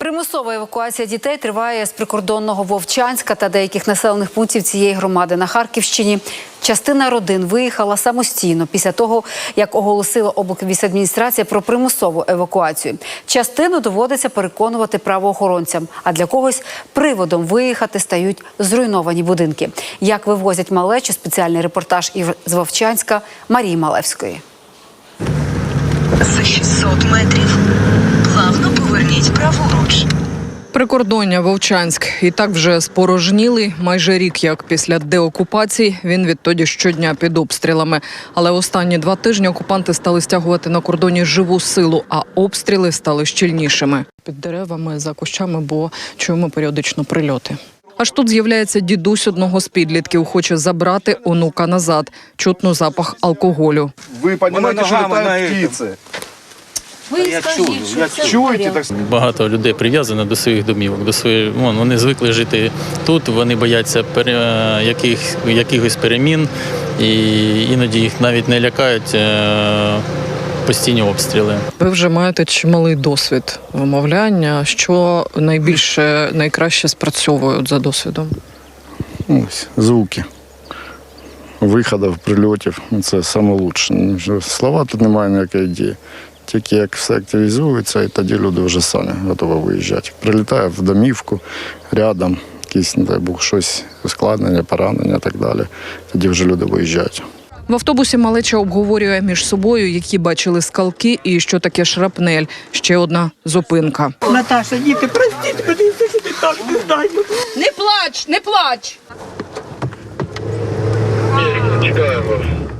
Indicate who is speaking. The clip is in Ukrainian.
Speaker 1: Примусова евакуація дітей триває з прикордонного Вовчанська та деяких населених пунктів цієї громади на Харківщині. Частина родин виїхала самостійно після того, як оголосила облдміністрація про примусову евакуацію. Частину доводиться переконувати правоохоронцям, а для когось приводом виїхати стають зруйновані будинки. Як вивозять малечу, спеціальний репортаж із Вовчанська Марії Малевської.
Speaker 2: За 600 метрів плавно поверніть.
Speaker 3: Прикордоння Вовчанськ і так вже спорожніли. Майже рік як після деокупації він відтоді щодня під обстрілами. Але останні два тижні окупанти стали стягувати на кордоні живу силу, а обстріли стали щільнішими. Під деревами за кущами, бо чуємо періодично прильоти. Аж тут з'являється дідусь одного з підлітків, хоче забрати онука назад. Чутно запах алкоголю.
Speaker 4: Ви розумієте, що літають
Speaker 5: на- Я чую, я чую.
Speaker 4: Чуєте так?
Speaker 6: Багато людей прив'язано до своїх домівок, до своєї вон, вони звикли жити тут. Вони бояться пере, яких, якихось перемін, і іноді їх навіть не лякають е, постійні обстріли.
Speaker 3: Ви вже маєте чималий досвід вимовляння. Що найбільше найкраще спрацьовує от за досвідом?
Speaker 4: Ось, звуки. Виходів, прильотів. Це саме лучше. Слова тут немає ніякої дії. Тільки як все активізується, і тоді люди вже самі готові виїжджати. Прилітає в домівку, рядом, якісь, не дай Бог, щось, ускладнення, поранення і так далі. Тоді вже люди виїжджають.
Speaker 3: В автобусі малеча обговорює між собою, які бачили скалки і що таке шрапнель. Ще одна зупинка.
Speaker 5: Наташа, діти, простіть мене, за що ти так не знаю.
Speaker 3: Не плач, не плач.